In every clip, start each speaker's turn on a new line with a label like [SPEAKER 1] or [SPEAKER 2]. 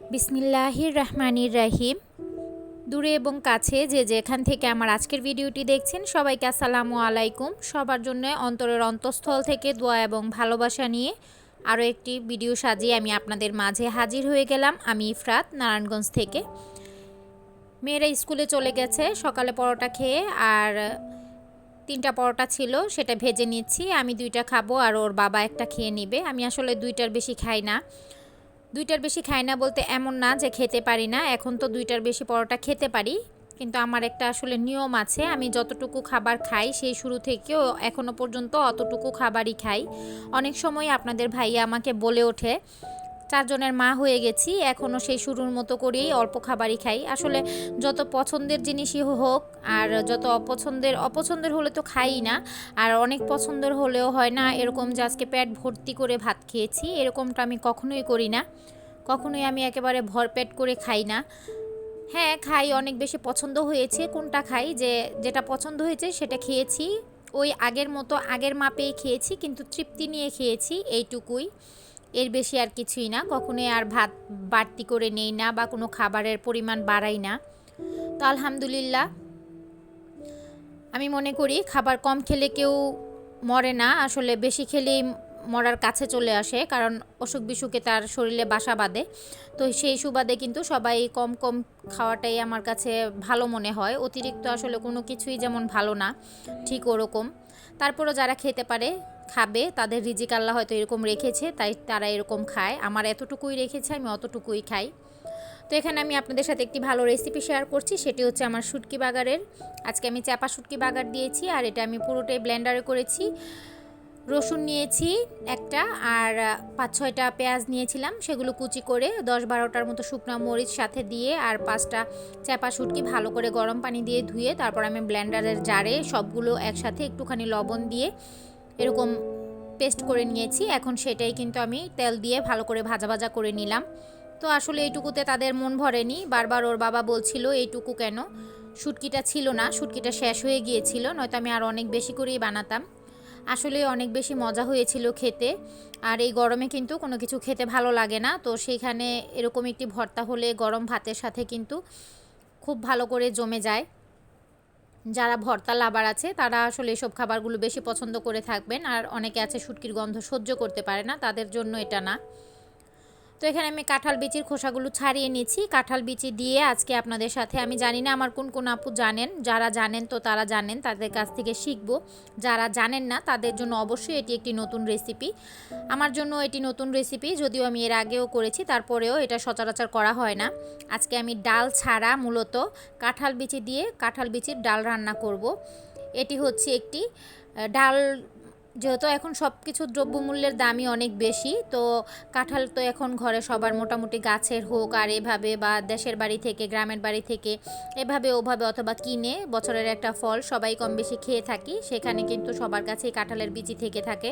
[SPEAKER 1] বিসমিল্লাহির রহমানির রাহিম দূরে এবং কাছে যে যেখান থেকে আমার আজকের ভিডিওটি দেখছেন, সবাইকে আসসালামু আলাইকুম। সবার জন্য অন্তরের অন্তঃস্থল থেকে দোয়া এবং ভালোবাসা নিয়ে আরও একটি ভিডিও সাজিয়ে আমি আপনাদের মাঝে হাজির হয়ে গেলাম। আমি ইফরাত, নারায়ণগঞ্জ থেকে। মেয়েরা স্কুলে চলে গেছে, সকালে পরোটা খেয়ে আর তিনটা পরোটা ছিল, সেটা ভেজে নিচ্ছি। আমি দুইটা খাব আর ওর বাবা একটা খেয়ে নেবে। আমি আসলে দুইটার বেশি খাই না। দুইটার বেশি খাই না বলতে এমন না যে খেতে পারি না। এখন তো দুইটার বেশি পরোটা খেতে পারি। কিন্তু আমার একটা আসলে নিয়ম আছে, আমি যতটুকু খাবার খাই সেই শুরু থেকেও এখনও পর্যন্ত অতটুকু খাবারই খাই। অনেক সময় আপনাদের ভাইয়া আমাকে বলে ওঠে চারজনের মা হয়ে গেছি এখনও সেই শুরুর মতো করেই অল্প খাবারই খাই। আসলে যত পছন্দের জিনিসই হোক আর যত অপছন্দের অপছন্দের হলে তো খাই না, আর অনেক পছন্দের হলেও হয় না, এরকম যে আজকে পেট ভর্তি করে ভাত খেয়েছি, এরকমটা আমি কখনোই করি না। কখনোই আমি একেবারে ভরপেট করে খাই না। হ্যাঁ খাই, অনেক বেশি পছন্দ হয়েছে, কোনটা খাই? যে যেটা পছন্দ হয়েছে সেটা খেয়েছি, ওই আগের মতো আগের মাপেই খেয়েছি, কিন্তু তৃপ্তি নিয়ে খেয়েছি, এইটুকুই। এর বেশি আর কিছুই না। কখনোই আর ভাত বাড়তি করে নেই না বা কোনো খাবারের পরিমাণ বাড়াই না। তো আলহামদুলিল্লাহ। আমি মনে করি খাবার কম খেলে কেউ মরে না। আসলে বেশি খেলেই মরার কাছে চলে আসে, কারণ অসুখ বিসুখে তার শরীরে বাসা বাঁধে। তো সেই সুবাদে কিন্তু সবাই কম কম খাওয়াটাই আমার কাছে ভালো মনে হয়। অতিরিক্ত আসলে কোনো কিছুই যেমন ভালো না, ঠিক ওরকম। তারপরও যারা খেতে পারে খাবে, তাদের রিজিক আল্লাহ হয়তো এরকম রেখেছে, তাই তারা এরকম খায়। আমার এতটুকুই রেখেছে, আমি অতটুকুই খাই। তো এখানে আমি আপনাদের সাথে একটি ভালো রেসিপি শেয়ার করছি, সেটি হচ্ছে আমার শুটকি বাগারের। আজকে আমি চাপা শুটকি বাগার দিয়েছি, আর এটা আমি পুরোটাই ব্লেন্ডারে করেছি। রসুন নিয়েছি একটা, আর পাঁচ ছয়টা পেঁয়াজ নিয়েছিলাম, সেগুলো কুচি করে দশ বারোটার মতো শুকনো মরিচ সাথে দিয়ে, আর পাঁচটা চাপা শুটকি ভালো করে গরম পানি দিয়ে ধুয়ে, তারপর আমি ব্লেন্ডারের জারে সবগুলো একসাথে একটুখানি লবণ দিয়ে এরকম পেস্ট করে নিয়েছি। এখন সেটাই কিন্তু আমি তেল দিয়ে ভালো করে ভাজা ভাজা করে নিলাম। তো আসলে এইটুকুতে তাদের মন ভরেনি। বারবার ওর বাবা বলছিল, এইটুকু কেন? শুটকিটা ছিল না শুটকিটা শেষ হয়ে গিয়েছিল, নয়তো আমি আর অনেক বেশি করেই বানাতাম। আসলে অনেক বেশি মজা হয়েছিল খেতে। আর এই গরমে কিন্তু কোনো কিছু খেতে ভালো লাগে না। তো সেইখানে এরকম একটি ভর্তা হলে গরম ভাতের সাথে কিন্তু খুব ভালো করে জমে যায়। যারা ভর্তা লাভার আছে, তারা আসলে এসব খাবারগুলো বেশি পছন্দ করে থাকবেন। আর অনেকে আছে, শুটকির গন্ধ সহ্য করতে পারে না, তাদের জন্য এটা না। তো এখানে আমি কাঁঠাল বিচির খোসাগুলো ছাড়িয়ে নিয়েছি কাঁঠাল বিচি দিয়ে আজকে আপনাদের সাথে আমি জানি না আমার কোন কোন আপু জানেন, যারা জানেন তো তারা জানেন, তাদের কাছ থেকে শিখব। যারা জানেন না তাদের জন্য অবশ্যই এটি একটি নতুন রেসিপি। আমার জন্য এটি নতুন রেসিপি, যদিও আমি এর আগেও করেছি, তারপরেও এটা সচরাচর করা হয় না। আজকে আমি ডাল ছাড়া মূলত কাঁঠাল বিচি দিয়ে কাঁঠাল বিচির ডাল রান্না করব। এটি হচ্ছে একটি ডাল যেহেতু এখন সব কিছু দ্রব্যমূল্যের দামই অনেক বেশি, তো কাঁঠাল তো এখন ঘরে সবার মোটামুটি গাছের হোক আর এভাবে বা দেশের বাড়ি থেকে, গ্রামের বাড়ি থেকে এভাবে ওভাবে অথবা কিনে বছরের একটা ফল সবাই কম বেশি খেয়ে থাকি, সেখানে কিন্তু সবার কাছেই কাঁঠালের বিচি থেকে থাকে।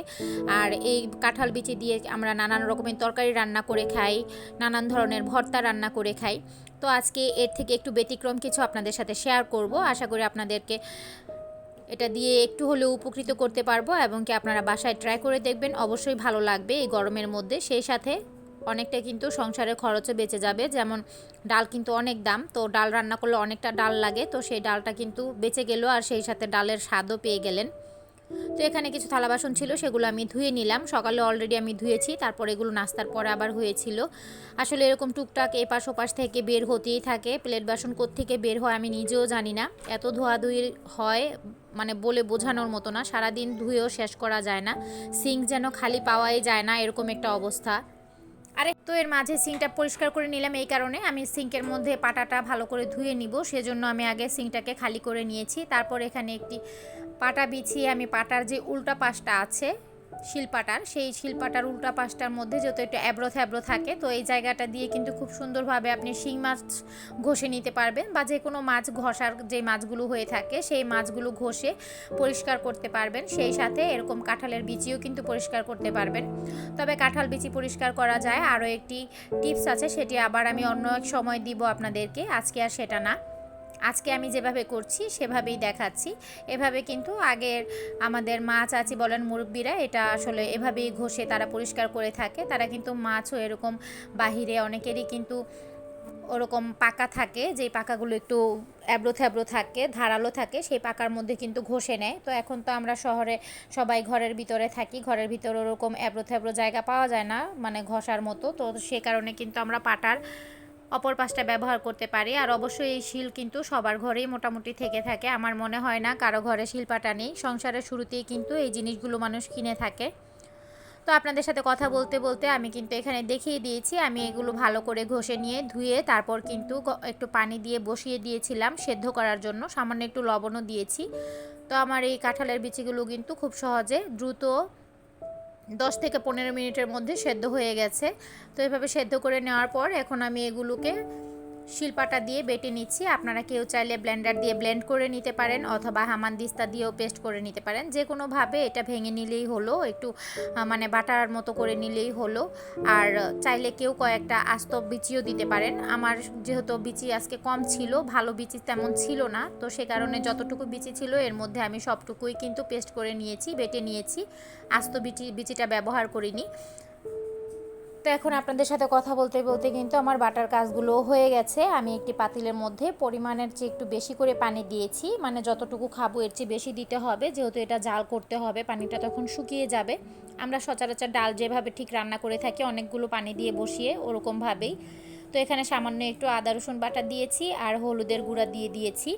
[SPEAKER 1] আর এই কাঁঠাল বিচি দিয়ে আমরা নানান রকমের তরকারি রান্না করে খাই, নানান ধরনের ভর্তা রান্না করে খাই। তো আজকে এর থেকে একটু ব্যতিক্রম কিছু আপনাদের সাথে শেয়ার করব। আশা করি আপনাদেরকে এটা দিয়ে একটু হলেও উপকৃত করতে পারব এবং কি আপনারা বাসায় ট্রাই করে দেখবেন। অবশ্যই ভালো লাগবে এই গরমের মধ্যে। সেই সাথে অনেকটা কিন্তু সংসারের খরচও বেঁচে যাবে। যেমন ডাল কিন্তু অনেক দাম, তো ডাল রান্না করলে অনেকটা ডাল লাগে, তো সেই ডালটা কিন্তু বেঁচে গেল আর সেই সাথে ডালের স্বাদও পেয়ে গেলেন। তো এখানে কিছু থালা বাসন ছিল, সেগুলো আমি ধুয়ে নিলাম। সকালে অলরেডি আমি ধুয়েছি, তারপর এগুলো নাস্তার পরে আবার হয়েছিল। আসলে এরকম টুকটাক এপাশ ওপাশ থেকে বের হতেই থাকে। প্লেট বাসন থেকে বের হয় আমি নিজেও জানি না। এত ধোয়াধুয়ি হয় মানে বলে বোঝানোর মতো না। সারাদিন ধুয়েও শেষ করা যায় না। সিঙ্ক যেন খালি পাওয়াই যায় না, এরকম একটা অবস্থা। আরে, তো এর মাঝে সিঙ্কটা পরিষ্কার করে নিলাম এই কারণে। আমি সিঙ্কের মধ্যে পাটাটা ভালো করে ধুয়ে নিব। সেজন্য আমি আগে সিঙ্কটাকে খালি করে নিয়েছি। তারপর এখানে একটি পাটা বিছিয়ে আমি পাটার যে উল্টা পাশটা আছে শিলপাটার, সেই শিলপাটার উল্টা পাশটার মধ্যে যত একটু অ্যাব্রো থ্যাব্রো থাকে, তো এই জায়গাটা দিয়ে কিন্তু খুব সুন্দরভাবে আপনি শিং মাছ ঘষে নিতে পারবেন বা যে কোনো মাছ ঘষার যে মাছগুলো হয়ে থাকে, সেই মাছগুলো ঘষে পরিষ্কার করতে পারবেন। সেই সাথে এরকম কাঁঠালের বিচিও কিন্তু পরিষ্কার করতে পারবেন। তবে কাঁঠাল বিচি পরিষ্কার করা যায়। আরও একটি টিপস আছে, সেটি আবার আমি অন্য এক সময় দিব আপনাদেরকে। আজকে আর সেটা না। আজকে আমি যেভাবে করছি, সেভাবেই দেখাচ্ছি। এভাবে কিন্তু আগের আমাদের মা চাচি বলেন মুরব্বীরা, এটা আসলে এভাবেই ঘষে তারা পরিষ্কার করে থাকে। তারা কিন্তু মাছও এরকম বাহিরে অনেকেরই কিন্তু ওরকম পাকা থাকে, যেই পাকাগুলো একটু অ্যাব্রো থ্যাব্রো থাকে, ধারালো থাকে, সেই পাকার মধ্যে কিন্তু ঘষে নেয়। তো এখন তো আমরা শহরে সবাই ঘরের ভিতরে থাকি, ঘরের ভিতরে ওরকম অ্যাব্রো থ্যাব্রো জায়গা পাওয়া যায় না মানে ঘষার মতো। তো সে কারণে কিন্তু আমরা পাটার অপর পাশটা ব্যবহার করতে পারি। আর অবশ্যই এই শিল কিন্তু সবার ঘরেই মোটামুটি থেকে থাকে। আমার মনে হয় না কারও ঘরে শিল্পাটা নেই। সংসারের শুরুতেই কিন্তু এই জিনিসগুলো মানুষ কিনে থাকে। তো আপনাদের সাথে কথা বলতে বলতে আমি কিন্তু এখানে দেখিয়ে দিয়েছি। আমি এগুলো ভালো করে ঘষে নিয়ে ধুয়ে তারপর কিন্তু একটু পানি দিয়ে বসিয়ে দিয়েছিলাম সেদ্ধ করার জন্য। সামান্য একটু লবণও দিয়েছি। তো আমার এই কাঁঠালের বিচিগুলো কিন্তু খুব সহজে দ্রুত দশ থেকে পনেরো মিনিটের মধ্যে সেদ্ধ হয়ে গেছে। তো এভাবে সেদ্ধ করে নেওয়ার পর এখন আমি এগুলোকে শিলপাটা দিয়ে বেটে নিচ্ছি। আপনারা কেউ চাইলে ব্লেন্ডার দিয়ে ব্লেন্ড করে নিতে পারেন অথবা হামানদিস্তা দিয়েও পেস্ট করে নিতে পারেন। যে কোনোভাবে এটা ভেঙে নিলেই হলো, একটু মানে বাটার মতো করে নিলেই হলো। আর চাইলে কেউ কয়েকটা আস্ত বিচিও দিতে পারেন। আমার যেহেতু বিচি আজকে কম ছিল, ভালো বিচি তেমন ছিল না। তো সে কারণে যতটুকু বিচি ছিল, এর মধ্যে আমি সবটুকুই কিন্তু পেস্ট করে নিয়েছি, বেটে নিয়েছি। আস্ত বিচি, বিচিটা ব্যবহার করিনি। তো এখন আপনাদের সাথে কথা বলতে বলতে কিন্তু আমার বাটার কাজগুলো হয়ে গেছে। আমি একটি পাতিলের মধ্যে পরিমাণের চেয়ে একটু বেশি করে পানি দিয়েছি। মানে যতটুকু খাব এর চেয়ে বেশি দিতে হবে। যেহেতু এটা জাল করতে হবে, পানিটা তখন শুকিয়ে যাবে। আমরা সচরাচর ডাল যেভাবে ঠিক রান্না করে থাকি, অনেকগুলো পানি দিয়ে বসিয়ে ওরকমভাবেই। তো এখানে সামান্য একটু আদা, রসুন বাটা দিয়েছি আর হলুদের গুঁড়া দিয়ে দিয়েছি।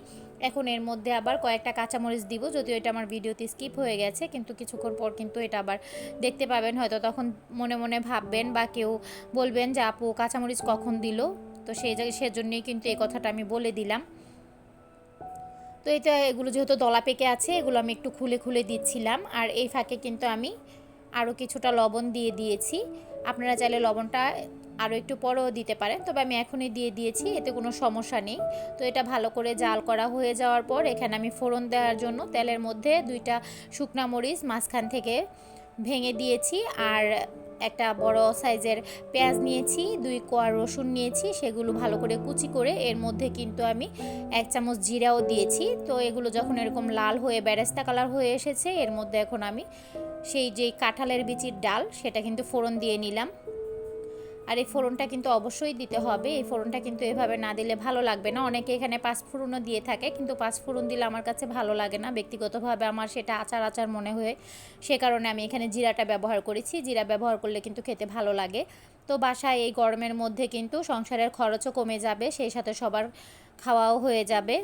[SPEAKER 1] এখন এর মধ্যে আবার কয়েকটা কাঁচামরিচ দিব, যদিও এটা আমার ভিডিওতে স্কিপ হয়ে গেছে, কিন্তু কিছুক্ষণ পর কিন্তু এটা আবার দেখতে পাবেন। হয়তো তখন মনে মনে ভাববেন বা কেউ বলবেন যে, আপু, কাঁচামরিচ কখন দিল? তো সেই সেজন্যই কিন্তু এই কথাটা আমি বলে দিলাম। তো এটা, এগুলো যেহেতু দলা পেকে আছে, এগুলো আমি একটু খুলে খুলে দিচ্ছিলাম। আর এই ফাঁকে কিন্তু আমি আরও কিছুটা লবণ দিয়ে দিয়েছি। আপনারা চাইলে লবণটা আরও একটু পরেও দিতে পারেন তবে আমি এখনই দিয়ে দিয়েছি, এতে কোনো সমস্যা নেই। তো এটা ভালো করে জাল করা হয়ে যাওয়ার পর এখানে আমি ফোড়ন দেওয়ার জন্য তেলের মধ্যে দুইটা শুকনা মরিচ মাঝখান থেকে ভেঙে দিয়েছি আর একটা বড় সাইজের পেঁয়াজ নিয়েছি, দুই কোয়া রসুন নিয়েছি, সেগুলো ভালো করে কুচি করে এর মধ্যে কিন্তু আমি এক চামচ জিরাও দিয়েছি। তো এগুলো যখন এরকম লাল হয়ে ব্যারেস্তা কালার হয়ে এসেছে, এর মধ্যে এখন আমি সেই যেই কাঁঠালের বিচির ডাল, সেটা কিন্তু ফোড়ন দিয়ে নিলাম। আর এই ফোড়নটা কিন্তু অবশ্যই দিতে হবে। এই ফোড়নটা কিন্তু এভাবে না দিলে ভালো লাগবে না। অনেকে এখানে পাঁচফোড়নও দিয়ে থাকে, কিন্তু পাঁচফোড়ন দিলে আমার কাছে ভালো লাগে না। ব্যক্তিগতভাবে আমার সেটা আচার আচার মনে হয়ে, সে কারণে আমি এখানে জিরাটা ব্যবহার করেছি। জিরা ব্যবহার করলে কিন্তু খেতে ভালো লাগে। তো বাসায় এই গরমের মধ্যে কিন্তু সংসারের খরচও কমে যাবে, সেই সাথে সবার খাওয়াও হয়ে যাবে।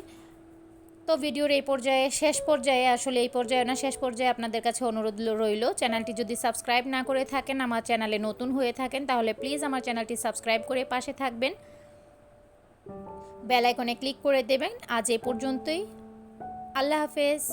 [SPEAKER 1] তো ভিডিওর এই পর্যায়ে, শেষ পর্যায়ে, আসলে এই পর্যায়ে না, শেষ পর্যায়ে আপনাদের কাছে অনুরোধ রইল, চ্যানেলটি যদি সাবস্ক্রাইব না করে থাকেন, আমার চ্যানেলে নতুন হয়ে থাকেন, তাহলে প্লিজ আমার চ্যানেলটি সাবস্ক্রাইব করে পাশে থাকবেন। বেল আইকনে ক্লিক করে দেবেন। আজ এই পর্যন্তই। আল্লাহ হাফেজ।